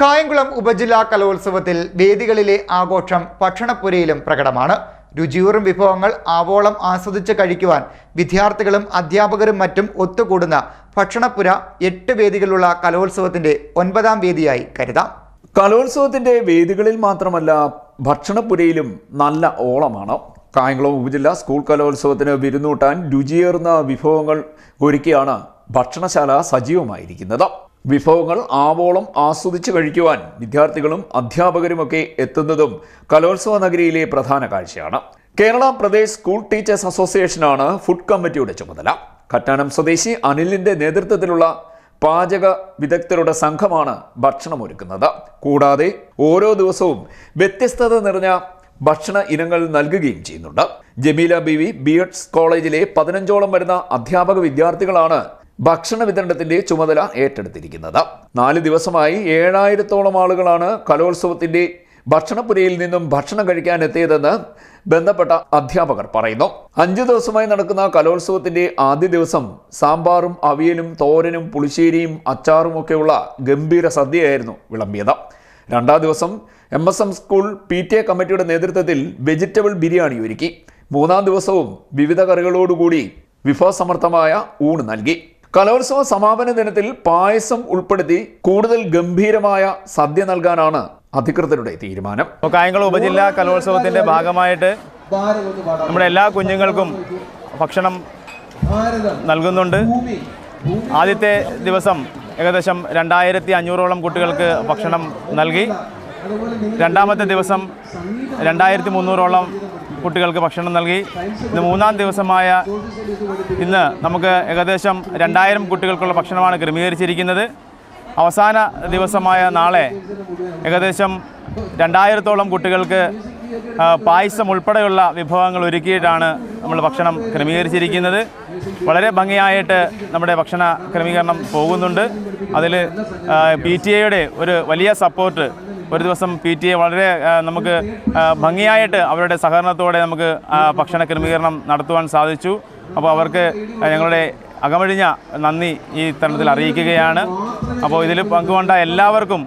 കായംകുളം ഉപജില്ലാ കലോത്സവത്തിൽ വേദികളിലെ ആഘോഷം ഭക്ഷണപ്പുരയിലും പ്രകടമാണ്. രുചിയൂറും വിഭവങ്ങൾ ആവോളം ആസ്വദിച്ച് കഴിക്കുവാൻ വിദ്യാർത്ഥികളും അധ്യാപകരും മറ്റും ഒത്തുകൂടുന്ന ഭക്ഷണപ്പുര എട്ട് വേദികളുള്ള കലോത്സവത്തിന്റെ ഒൻപതാം വേദിയായി കരുതാം. കലോത്സവത്തിന്റെ വേദികളിൽ മാത്രമല്ല ഭക്ഷണപ്പുരയിലും നല്ല ഓളമാണ്. കായംകുളം ഉപജില്ലാ സ്കൂൾ കലോത്സവത്തിന് വിരുന്നൂട്ടാൻ രുചിയേറുന്ന വിഭവങ്ങൾ ഒരുക്കിയാണ് ഭക്ഷണശാല സജീവമായിരിക്കുന്നത്. വിഭവങ്ങൾ ആവോളം ആസ്വദിച്ച് കഴിക്കുവാൻ വിദ്യാർത്ഥികളും അധ്യാപകരുമൊക്കെ എത്തുന്നതും കലോത്സവ നഗരിയിലെ പ്രധാന കാഴ്ചയാണ്. കേരള പ്രദേശ് സ്കൂൾ ടീച്ചേഴ്സ് അസോസിയേഷനാണ് ഫുഡ് കമ്മിറ്റിയുടെ ചുമതല. കറ്റാനം സ്വദേശി അനിലിന്റെ നേതൃത്വത്തിലുള്ള പാചക വിദഗ്ധരുടെ സംഘമാണ് ഭക്ഷണം ഒരുക്കുന്നത് കൂടാതെ ഓരോ ദിവസവും വ്യത്യസ്തത നിറഞ്ഞ ഭക്ഷണ ഇനങ്ങൾ നൽകുകയും ചെയ്യുന്നുണ്ട്. ജമീല ബിവി ബി എഡ്സ് കോളേജിലെ പതിനഞ്ചോളം വരുന്ന അധ്യാപക വിദ്യാർത്ഥികളാണ് ഭക്ഷണ വിതരണത്തിന്റെ ചുമതല ഏറ്റെടുത്തിരിക്കുന്നത്. നാല് ദിവസമായി ഏഴായിരത്തോളം ആളുകളാണ് കലോത്സവത്തിന്റെ ഭക്ഷണപ്പുരയിൽ നിന്നും ഭക്ഷണം കഴിക്കാൻ എത്തിയതെന്ന് ബന്ധപ്പെട്ട അധ്യാപകർ പറയുന്നു. അഞ്ചു ദിവസമായി നടക്കുന്ന കലോത്സവത്തിന്റെ ആദ്യ ദിവസം സാമ്പാറും അവിയലും തോരനും പുളിശ്ശേരിയും അച്ചാറും ഒക്കെയുള്ള ഗംഭീര സദ്യയായിരുന്നു വിളമ്പിയത്. രണ്ടാം ദിവസം M S M school P T A കമ്മിറ്റിയുടെ നേതൃത്വത്തിൽ വെജിറ്റബിൾ ബിരിയാണി ഒരുക്കി. മൂന്നാം ദിവസവും വിവിധ കറികളോടുകൂടി വിഭവസമർത്ഥമായ ഊണ് നൽകി. കലോത്സവ സമാപന ദിനത്തിൽ പായസം ഉൾപ്പെടുത്തി കൂടുതൽ ഗംഭീരമായ സദ്യ നൽകാനാണ് അധികൃതരുടെ തീരുമാനം. കായംകുളം ഉപജില്ലാ കലോത്സവത്തിന്റെ ഭാഗമായിട്ട് നമ്മുടെ എല്ലാ കുഞ്ഞുങ്ങൾക്കും ഭക്ഷണം നൽകുന്നുണ്ട്. ആദ്യത്തെ ദിവസം ഏകദേശം രണ്ടായിരത്തി അഞ്ഞൂറോളം കുട്ടികൾക്ക് ഭക്ഷണം നൽകി. രണ്ടാമത്തെ ദിവസം രണ്ടായിരത്തി മുന്നൂറോളം കുട്ടികൾക്ക് ഭക്ഷണം നൽകി. ഇന്ന് മൂന്നാം ദിവസമായ ഇന്ന് നമുക്ക് ഏകദേശം രണ്ടായിരം കുട്ടികൾക്കുള്ള ഭക്ഷണമാണ് ക്രമീകരിച്ചിരിക്കുന്നത്. അവസാന ദിവസമായ നാളെ ഏകദേശം രണ്ടായിരത്തോളം കുട്ടികൾക്ക് പായസം ഉൾപ്പെടെയുള്ള വിഭവങ്ങൾ ഒരുക്കിയിട്ടാണ് നമ്മൾ ഭക്ഷണം ക്രമീകരിച്ചിരിക്കുന്നത്. വളരെ ഭംഗിയായിട്ട് നമ്മുടെ ഭക്ഷണ ക്രമീകരണം പോകുന്നുണ്ട്. അതിൽ പി ടി എയുടെ ഒരു വലിയ സപ്പോർട്ട് ഒരു ദിവസം പി ടി എ വളരെ നമുക്ക് ഭംഗിയായിട്ട് അവരുടെ സഹകരണത്തോടെ നമുക്ക് ഭക്ഷണ ക്രമീകരണം നടത്തുവാൻ സാധിച്ചു. അപ്പോൾ അവർക്ക് ഞങ്ങളുടെ അകമഴിഞ്ഞ നന്ദി ഈ തരണത്തിൽ അറിയിക്കുകയാണ്. അപ്പോൾ ഇതിൽ പങ്കുകൊണ്ട എല്ലാവർക്കും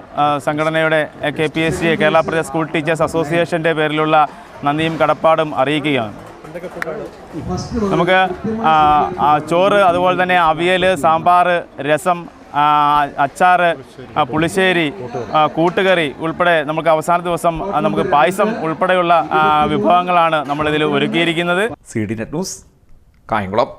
സംഘടനയുടെ K P S C Kerala Pradesh school teachers അസോസിയേഷന്റെ പേരിലുള്ള നന്ദിയും കടപ്പാടും അറിയിക്കുകയാണ്. നമുക്ക് ചോറ് അതുപോലെ തന്നെ അവിയൽ സാമ്പാർ രസം അച്ചാറ് പുളിശ്ശേരി കൂട്ടുകറി ഉൾപ്പെടെ നമുക്ക് അവസാന ദിവസം നമുക്ക് പായസം ഉൾപ്പെടെയുള്ള വിഭവങ്ങളാണ് നമ്മളിതിൽ ഒരുക്കിയിരിക്കുന്നത്. C D net news Kayamkulam.